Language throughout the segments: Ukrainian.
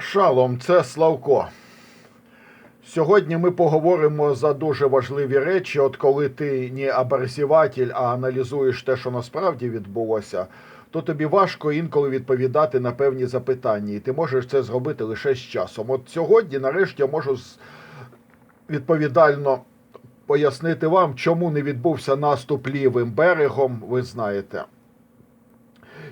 Шалом, це Славко. Сьогодні ми поговоримо за дуже важливі речі. От коли ти не оборзіватель, а аналізуєш те, що насправді відбулося, то тобі важко інколи відповідати на певні запитання, і ти можеш це зробити лише з часом. От сьогодні, нарешті, я можу відповідально пояснити вам, чому не відбувся наступ лівим берегом. Ви знаєте.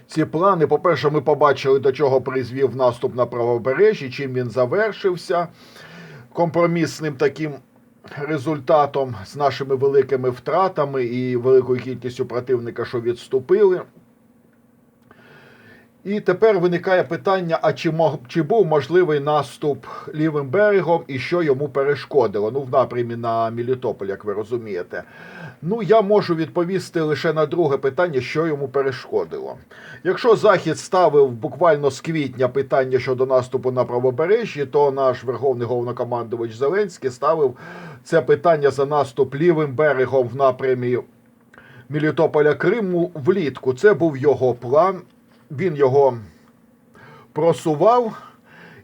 Ці плани, по-перше, ми побачили, до чого призвів наступ на правобережжі, чим він завершився компромісним таким результатом з нашими великими втратами і великою кількістю противника, що відступили. І тепер виникає питання: а чи мог чи був можливий наступ лівим берегом і що йому перешкодило? Ну, в напрямі на Мелітополь, як ви розумієте. Ну, я можу відповісти лише на друге питання, що йому перешкодило. Якщо Захід ставив буквально з квітня питання щодо наступу на правобережжі, то наш верховний головнокомандувач Зеленський ставив це питання за наступ лівим берегом в напрямі Мелітополя Криму влітку. Це був його план. Він його просував.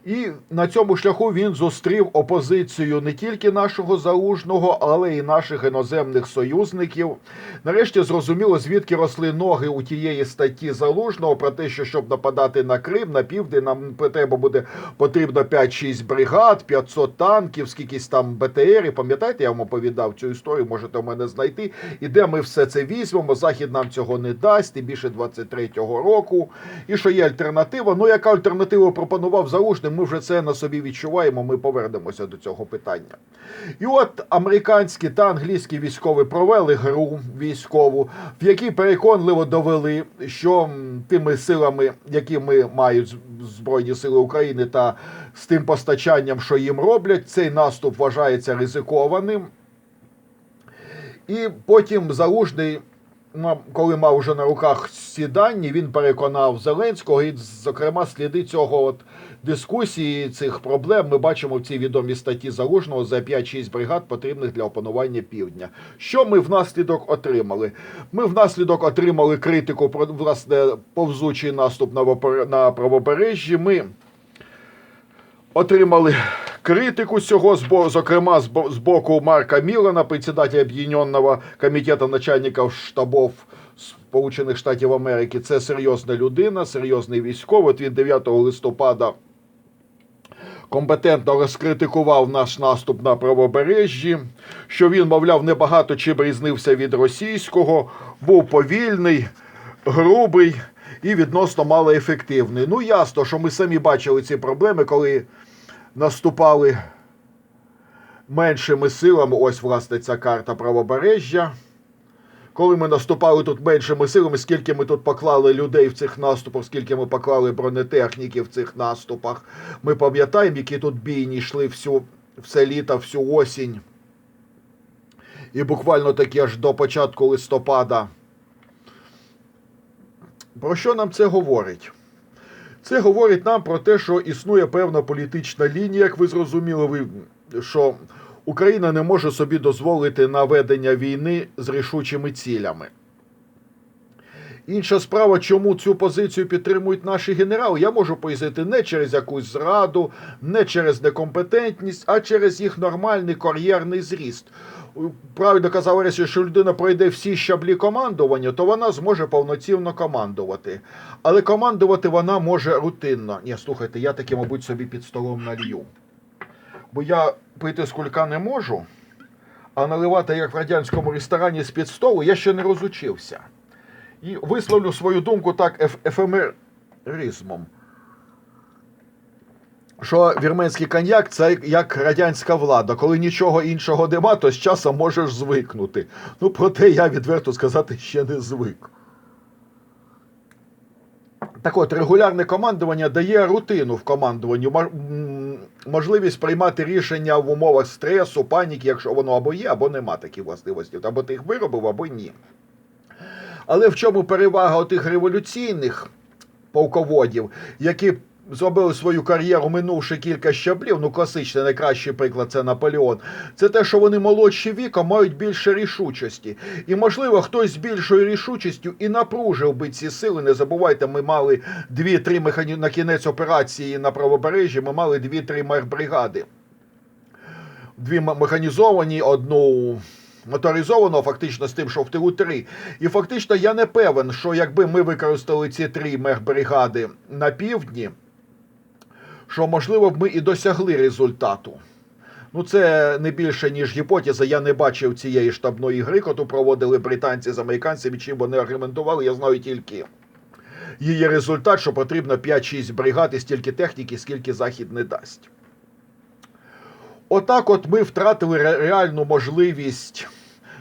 І на цьому шляху він зустрів опозицію не тільки нашого залужного, але й наших іноземних союзників. Нарешті зрозуміло, звідки росли ноги у тієї статті залужного про те, що щоб нападати на Крим, на південь, нам треба буде потрібно 5-6 бригад, 500 танків, скількись там БТР. Пам'ятаєте, я вам оповідав цю історію, можете в мене знайти. І де ми все це візьмемо? Захід нам цього не дасть, і більше 23-го року. І що є альтернатива? Ну, яка альтернатива пропонував залужний? Ми вже це на собі відчуваємо. Ми повернемося до цього питання. І от американські та англійські військові провели гру військову, в якій переконливо довели, що тими силами, якими мають з- Збройні Сили України, та з тим постачанням, що їм роблять, цей наступ вважається ризикованим. І потім залужний, коли мав вже на руках ці дані, він переконав Зеленського, і, зокрема, сліди цього от дискусії цих проблем ми бачимо в цій відомій статті залужного за 5-6 бригад, потрібних для опанування півдня. Що ми внаслідок отримали? Ми внаслідок отримали критику про власне повзучий наступ на правобережжі. Ми отримали критику цього, збо- зокрема з боку Марка Мілана, председателя Об'єднаного комітету начальників штабів Сполучених Штатів Америки. Це серйозна людина, серйозний військовий. От він 9 листопада компетентно розкритикував наш наступ на правобережжі, що він, мовляв, небагато чим різнився від російського, був повільний, грубий і відносно малоефективний. Ну, ясно, що ми самі бачили ці проблеми, коли наступали меншими силами. Ось, власне, ця карта правобережжя. Коли ми наступали тут меншими силами, скільки ми тут поклали людей в цих наступах, скільки ми поклали бронетехніки в цих наступах, ми пам'ятаємо, які тут бійні йшли всю, все літо, всю осінь. І буквально таки аж до початку листопада. Про що нам це говорить? Це говорить нам про те, що існує певна політична лінія, як ви зрозуміли, ви, що Україна не може собі дозволити наведення війни з рішучими цілями. Інша справа, чому цю позицію підтримують наші генерали, я можу пояснити не через якусь зраду, не через некомпетентність, а через їх нормальний кар'єрний зріст. Правильно казав Оресі, що людина пройде всі щаблі командування, то вона зможе повноцінно командувати. Але командувати вона може рутинно. Ні, слухайте, я таки, мабуть, собі під столом налью. Бо я пити з кулька не можу, а наливати, як в радянському ресторані з-під столу, я ще не розучився. І висловлю свою думку так еф- ефемеризмом. Що вірменський коньяк це як радянська влада. Коли нічого іншого нема, то з часом можеш звикнути. Ну, проте я відверто сказати ще не звик. Так от, регулярне командування дає рутину в командуванні, можливість приймати рішення в умовах стресу, паніки, якщо воно або є, або нема таких властивостей. Або ти їх виробив, або ні. Але в чому перевага тих революційних полководів, які зробили свою кар'єру, минувши кілька щаблів. Ну, класичний найкращий приклад це Наполеон. Це те, що вони молодші віком мають більше рішучості. І, можливо, хтось з більшою рішучістю і напружив би ці сили. Не забувайте, ми мали дві-три механі... на кінець операції на правобережжі. Ми мали дві-три мехбригади. Дві механізовані, одну моторизовано, фактично з тим, що в тилу три. І фактично я не певен, що якби ми використали ці три мехбригади на півдні, що можливо б ми і досягли результату. Ну, це не більше, ніж гіпотеза. Я не бачив цієї штабної гри, яку проводили британці з американцями, чим вони аргументували. Я знаю тільки її результат, що потрібно 5-6 бригад і стільки техніки, скільки Захід не дасть. Отак, от ми втратили ре- реальну можливість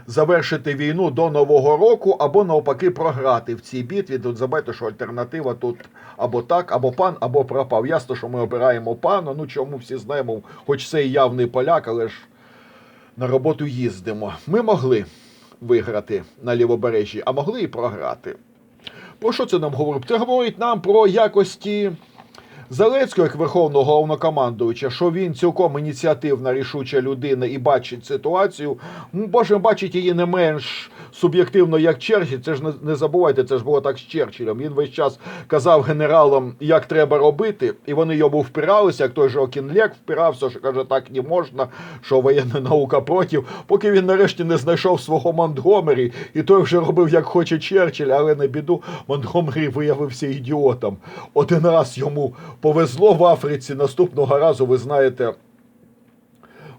завершити війну до Нового року або навпаки програти в цій битві. Тут забайте, що альтернатива тут або так, або пан, або пропав. Ясно, що ми обираємо пана. Ну чому всі знаємо, хоч це і явний поляк, але ж на роботу їздимо. Ми могли виграти на лівобережжі, а могли і програти. Про що це нам говорить? Це говорить нам про якості Зеленського як верховного головнокомандуюча, що він цілком ініціативна, рішуча людина і бачить ситуацію. Боже, бачить її не менш суб'єктивно, як Черчилль. Це ж не, не забувайте, це ж було так з Черчиллем. Він весь час казав генералам, як треба робити, і вони йому впиралися, як той же Окінлек впирався, що каже, так не можна, що воєнна наука проти. Поки він нарешті не знайшов свого Монтгомері, і той вже робив, як хоче Черчилль, але на біду Монтгомері виявився ідіотом. Один раз йому повезло в Африці. Наступного разу, ви знаєте,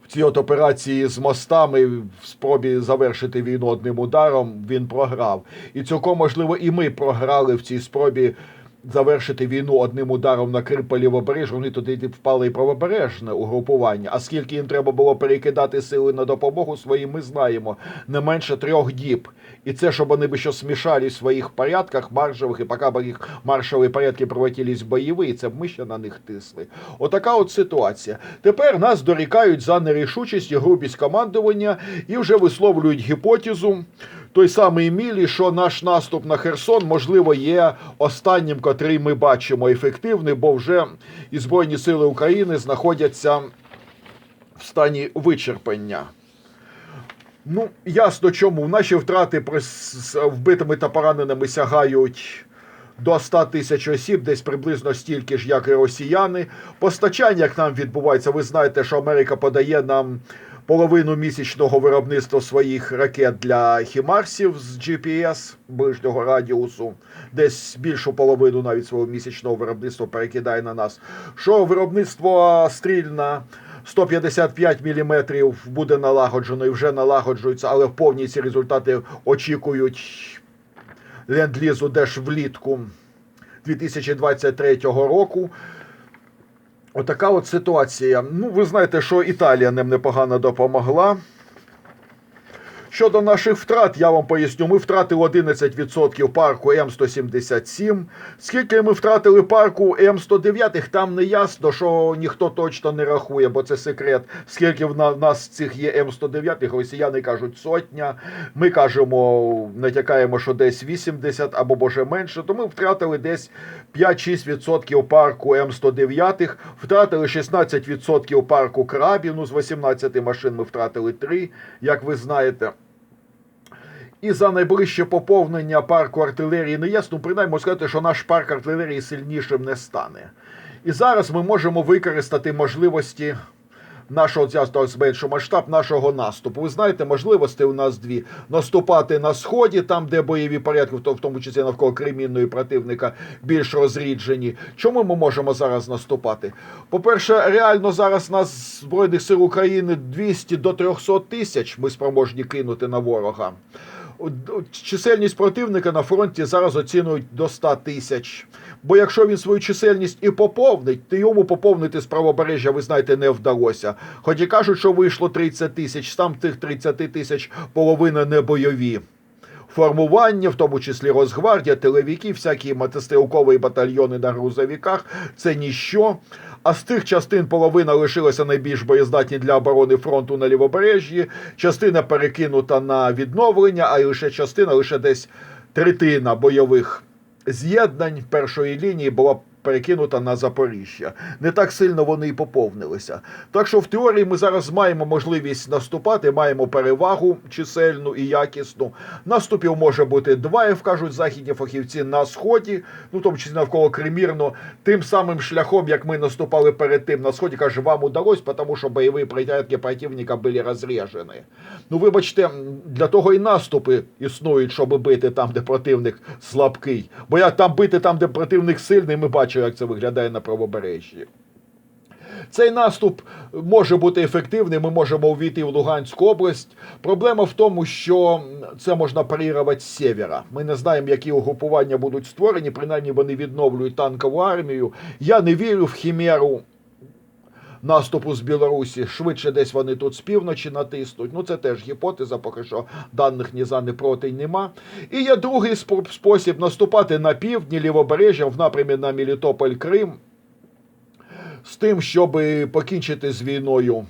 в цій от операції з мостами в спробі завершити війну одним ударом він програв. І цілком можливо, і ми програли в цій спробі завершити війну одним ударом на Крим по лівобережжю. Вони туди впали і правобережне угрупування. А скільки їм треба було перекидати сили на допомогу своїм, ми знаємо не менше трьох діб. І це, щоб вони би ще смішали в своїх порядках маршових, і поки б їх маршові порядки превратились в бойові, це б ми ще на них тисли. Отака от ситуація. Тепер нас дорікають за нерішучість і грубість командування і вже висловлюють гіпотезу. Той самий Мілі, що наш наступ на Херсон, можливо, є останнім, котрий ми бачимо ефективний, бо вже і Збройні Сили України знаходяться в стані вичерпання. Ну, ясно чому. Наші втрати з вбитими та пораненими сягають до 100 тисяч осіб, десь приблизно стільки ж, як і росіяни. Постачання, як нам відбувається, ви знаєте, що Америка подає нам половину місячного виробництва своїх ракет для хімарсів з GPS ближнього радіусу. Десь більшу половину навіть свого місячного виробництва перекидає на нас. Що виробництво стрільна 155 мм буде налагоджено і вже налагоджується, але повні ці результати очікують ленд-лізу деш влітку 2023 року. Отака от ситуація. Ну, ви знаєте, що Італія ним непогано допомогла. Щодо наших втрат, я вам поясню, ми втратили 11% парку М177. Скільки ми втратили парку М109, там не ясно, що ніхто точно не рахує, бо це секрет. Скільки в нас цих є М109, росіяни кажуть сотня. Ми кажемо, натякаємо, що десь 80 або може менше, то ми втратили десь 5-6% парку М109, втратили 16% парку крабів. З 18 машин ми втратили 3, як ви знаєте. І за найближче поповнення парку артилерії не ясно, принаймні можна сказати, що наш парк артилерії сильнішим не стане. І зараз ми можемо використати можливості нашого цього зменшу масштаб нашого наступу. Ви знаєте, можливості у нас дві: наступати на сході, там, де бойові порядки, в то- в тому числі навколо кремінної противника, більш розріджені. Чому ми можемо зараз наступати? По-перше, реально зараз нас Збройних сил України 200 до 300 тисяч ми спроможні кинути на ворога. Чисельність противника на фронті зараз оцінують до 100 тисяч. Бо якщо він свою чисельність і поповнить, то йому поповнити з правобережжя, ви знаєте, не вдалося. Хоч і кажуть, що вийшло 30 тисяч, сам тих 30 тисяч половина не бойові. Формування, в тому числі Росгвардія, телевіки, всякі мотострілкові батальйони на грузовиках це ніщо. А з тих частин половина лишилася найбільш боєздатні для оборони фронту на лівобережжі. Частина перекинута на відновлення, а лише частина, лише десь третина бойових з'єднань першої лінії була перекинута на Запоріжжя. Не так сильно вони і поповнилися. Так що в теорії ми зараз маємо можливість наступати, маємо перевагу чисельну і якісну. Наступів може бути два, як кажуть західні фахівці, на сході, ну тому числі навколо Кремірно, тим самим шляхом, як ми наступали перед тим на сході, каже, вам удалось, тому що бойові порядки противника були розрежені. Ну, вибачте, для того і наступи існують, щоб бити там, де противник слабкий. Бо як там бити там, де противник сильний, ми бачимо, як це виглядає на правобережжі. Цей наступ може бути ефективним. Ми можемо увійти в Луганську область. Проблема в тому, що це можна парірувати з севера. Ми не знаємо, які угрупування будуть створені. Принаймні вони відновлюють танкову армію. Я не вірю в хімеру наступу з Білорусі. Швидше десь вони тут з півночі натиснуть. Ну це теж гіпотеза, поки що даних ні за, ні проти нема. І є другий спосіб наступати на півдні лівобережжя в напрямі на Мілітополь Крим з тим, щоб покінчити з війною.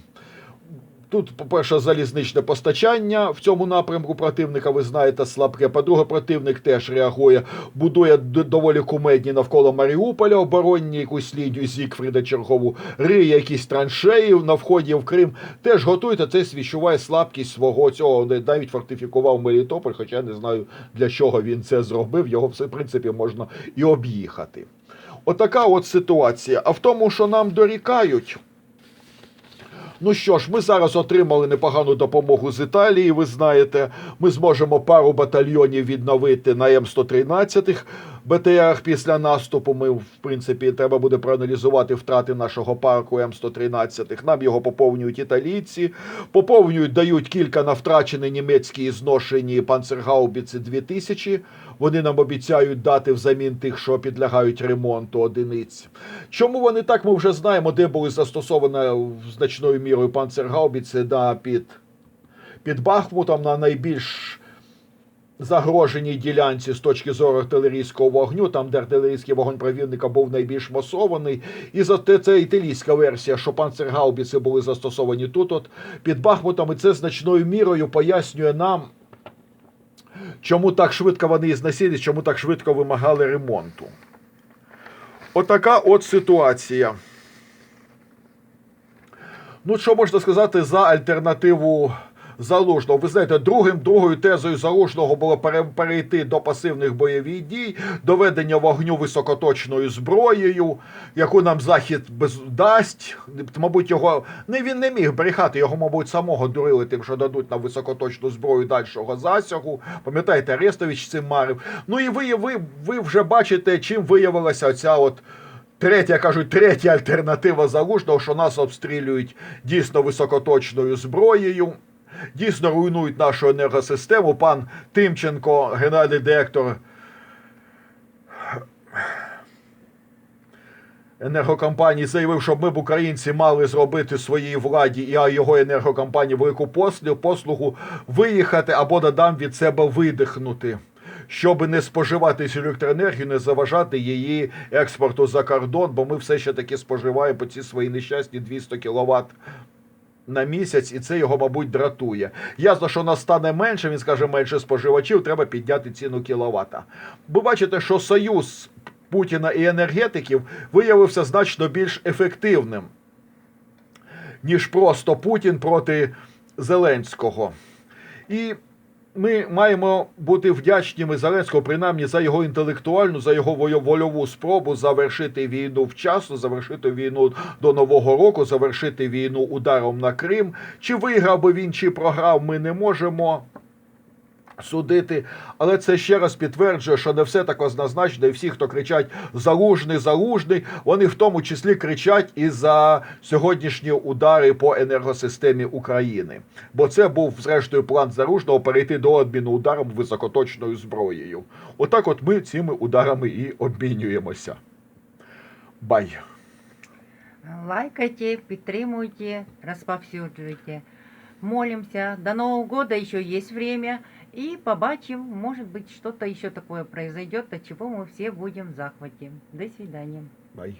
Тут, по-перше, залізничне постачання в цьому напрямку противника, ви знаєте, слабке. По-друге, противник теж реагує, будує доволі кумедні навколо Маріуполя оборонні якусь лінію Зікфріда чергову, риє якісь траншеї на вході в Крим. Теж готуйте, це відчуває слабкість свого цього. Навіть фортифікував Мелітополь, хоча я не знаю, для чого він це зробив. Його, в принципі, можна і об'їхати. Отака от ситуація. А в тому, що нам дорікають. Ну що ж, ми зараз отримали непогану допомогу з Італії. Ви знаєте, ми зможемо пару батальйонів відновити на М113 БТРах після наступу. Ми, в принципі, треба буде проаналізувати втрати нашого парку М113. Нам його поповнюють італійці, поповнюють, дають кілька на втрачені німецькі і зношені панцергаубіці 2000. Вони нам обіцяють дати взамін тих, що підлягають ремонту одиниць. Чому вони так? Ми вже знаємо, де були застосовані значною мірою панцергаубіці да, під, під Бахмутом на найбільш загроженій ділянці з точки зору артилерійського вогню, там, де артилерійський вогонь провідника був найбільш масований. І за те це італійська версія, що панцергаубіці були застосовані тут, от під Бахмутом, і це значною мірою пояснює нам. Чому так швидко вони і зносились, чому так швидко вимагали ремонту? Отака от ситуація. Ну, що можна сказати за альтернативу Залужного? Ви знаєте, другим, другою тезою Залужного було перейти до пасивних бойових дій, доведення вогню високоточною зброєю, яку нам Захід дасть. Мабуть, його не він не міг брехати, його, мабуть, самого дурили тим, що дадуть нам високоточну зброю дальшого засягу. Пам'ятаєте, Арестович цим марив. Ну і ви, ви, ви вже бачите, чим виявилася ця от. Третя, кажуть, третя альтернатива залужного, що нас обстрілюють дійсно високоточною зброєю, дійсно руйнують нашу енергосистему. Пан Тимченко, генеральний директор енергокомпанії, заявив, щоб ми б українці мали зробити своїй владі і його енергокомпанії велику послугу виїхати або додам від себе видихнути. Щоб не споживати цю електроенергію, не заважати її експорту за кордон, бо ми все ще таки споживаємо по ці свої нещасні 200 кВт на місяць, і це його, мабуть, дратує. Ясно, що нас стане менше, він скаже, менше споживачів, треба підняти ціну кіловата. Ви бачите, що союз Путіна і енергетиків виявився значно більш ефективним, ніж просто Путін проти Зеленського. І ми маємо бути вдячними Зеленського, принаймні за його інтелектуальну, за його вольову спробу завершити війну вчасно, завершити війну до Нового року, завершити війну ударом на Крим. Чи виграв би він, чи програв, ми не можемо судити. Але це ще раз підтверджує, що не все так однозначно, і всі, хто кричать залужний, залужний, вони в тому числі кричать і за сьогоднішні удари по енергосистемі України. Бо це був, зрештою, план заружного перейти до обміну ударом високоточною зброєю. Отак, от ми цими ударами і обмінюємося. Бай. Лайкайте, підтримуйте, розповсюджуйте. Молимся. До Нового года еще есть время. И побачим, может быть, что-то еще такое произойдет, от чего мы все будем в захвате. До свидания. Бай.